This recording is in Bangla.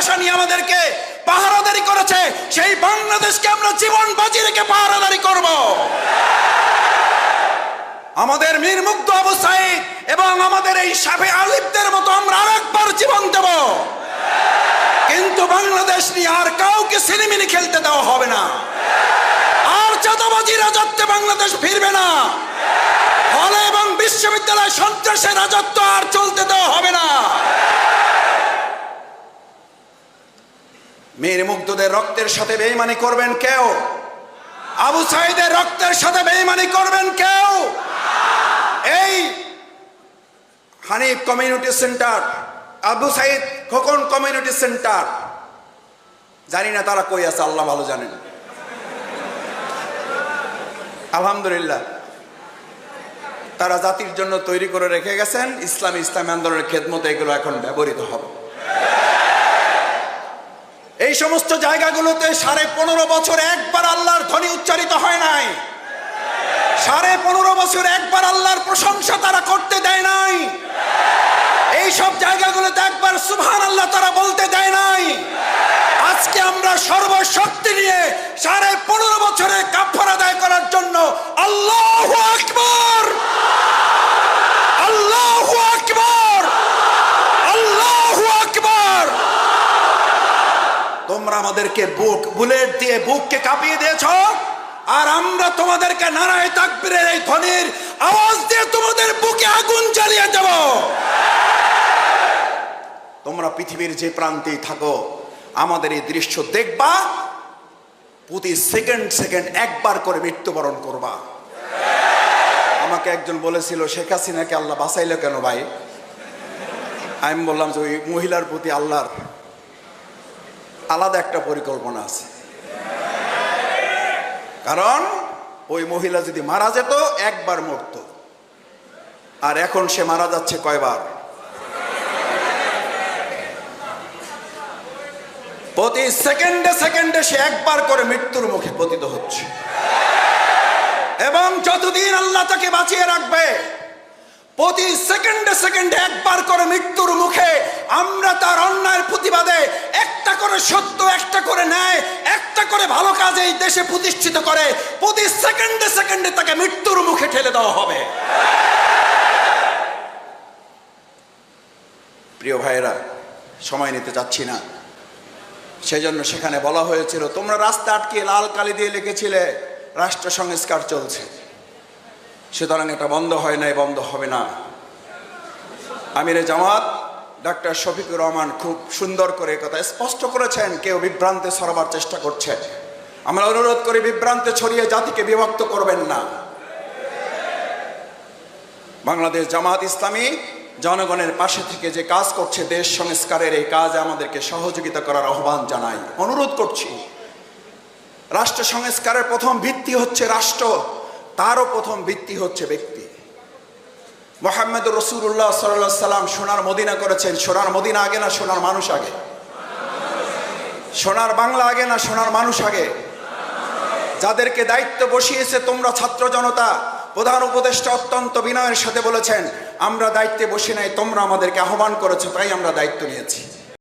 ভালোবাসা নিয়ে আমাদেরকে পাহারাদারি করেছে, সেই বাংলাদেশকে আমরা জীবন বাজি রেখে পাহারাদারি করব। আমাদের মীর মুগ্ধ আবু এবং আমাদের এই সাবে আলিফদের মতো আমরা আরেকবার জীবন দেব। কিন্তু বাংলাদেশ নিয়ে আর কাউকে সিনেমিনি খেলতে দেওয়া হবে না। আর চাঁদাবাজি রাজত্বে বাংলাদেশ ফিরবে না। হলে এবং বিশ্ববিদ্যালয় সন্ত্রাসের রাজত্ব আর চলতে দেওয়া হবে না। মেয়ের মুগ্ধদের রক্তের সাথে বেইমানি করবেন কেউ? আবু সাইদের রক্তের সাথে বেইমানি করবেন কেউ? এই Hanif community centre, Abu Said Khokon community centre, জানি না তারা কই আছে, আল্লাহ ভালো জানেন। আলহামদুলিল্লাহ। তারা জাতির জন্য তৈরি করে রেখে গেছেন, ইসলামী ইসলামী আন্দোলনের খেদমতে এগুলো এখন ব্যবহৃত হবে। এই সমস্ত জায়গাগুলোতে সাড়ে পনেরো বছর একবার আল্লাহর ধ্বনি উচ্চারিত হয় নাই। সাড়ে পনেরো বছর একবার আল্লাহর প্রশংসা তারা করতে দেয় নাই। এই সব জায়গাগুলোতে একবার সুহান আল্লাহ তারা বলতে দেয় নাই আজকে আমরা সর্বশক্তি নিয়ে সাড়ে পনেরো বছরে কাফার আদায় করার জন্য আল্লাহ আকবর আল্লাহ আকবর আল্লাহ আকবর তোমরা আমাদেরকে বুক, বুলেট দিয়ে বুককে কাঁপিয়ে দিয়েছ। আর আমরা তোমাদেরকে নারায় তাকবীরের এই ধ্বনির আওয়াজ দিয়ে তোমাদের বুকে আগুন জ্বালিয়ে দেব। তোমরা পৃথিবীর যে প্রান্তেই থাকো, আমাদের এই দৃশ্য দেখবা, প্রতি সেকেন্ড সেকেন্ড একবার করে মৃত্যুবরণ করবা। আমাকে একজন বলেছিল, শেখ হাসিনাকে আল্লাহ বাঁচাইলো কেন ভাই? আমি বললাম যে, ওই মহিলার প্রতি আল্লাহর আলাদা একটা পরিকল্পনা আছে। কারণ ওই মহিলা যদি মারা যেত, একবার মরত। আর এখন সে মারা যাচ্ছে কয়বার? প্রতি সেকেন্ডে সেকেন্ডে সে একবার করে মৃত্যুর মুখে পতিত হচ্ছে। এবং যতদিন আল্লাহ তাকে বাঁচিয়ে রাখবে প্রতি সেকেন্ডে সেকেন্ডে একবার করে মৃত্যুর মুখে আমরা তার অন্যায়ের প্রতিবাদে একটা করে সত্য, একটা করে ন্যায়, একটা করে ভালো কাজ এই দেশে প্রতিষ্ঠিত করে প্রতি সেকেন্ডে সেকেন্ডে তাকে মৃত্যুর মুখে ঠেলে দেওয়া হবে। প্রিয় ভাইয়েরা, সময় নিতে চাচ্ছি না। সেই জন্য সেখানে বলা হয়েছিল, তোমরা রাস্তা আটকে লাল কালি দিয়ে লিখেছিলে, রাষ্ট্র সংস্কার চলছে। সুতরাং এটা বন্ধ হয় নাই, বন্ধ হবে না। আমিরে জামাত, ডাক্তার শফিকুর রহমান খুব সুন্দর করে কথা স্পষ্ট করেছেন, কেউ বিভ্রান্তে সরবার চেষ্টা করছে। আমরা অনুরোধ করি, বিভ্রান্তে ছড়িয়ে জাতিকে বিভক্ত করবেন না। বাংলাদেশ জামাত ইসলামী জনগণের পাশে থেকে যে কাজ করছে দেশ সংস্কারের, এই কাজে আমাদেরকে সহযোগিতা করার আহ্বান জানাই। অনুরোধ করছি, রাষ্ট্র সংস্কারের প্রথম ভিত্তি হচ্ছে রাষ্ট্র। তারও প্রথম ভিত্তি হচ্ছে ব্যক্তি। মোহাম্মদ রসুল্লাহ সাল্লাহ সাল্লাম সোনার মদিনা করেছেন। সোনার মদিনা আগে না সোনার মানুষ আগে? সোনার বাংলা আগে না সোনার মানুষ আগে? যাদেরকে দায়িত্ব বসিয়েছে তোমরা ছাত্র জনতা, প্রধান উপদেষ্টা অত্যন্ত বিনয়ের সাথে বলেছেন, আমরা দায়িত্বে বসে নাই, তোমরা আমাদেরকে আহ্বান করেছ, তাই আমরা দায়িত্ব নিয়েছি।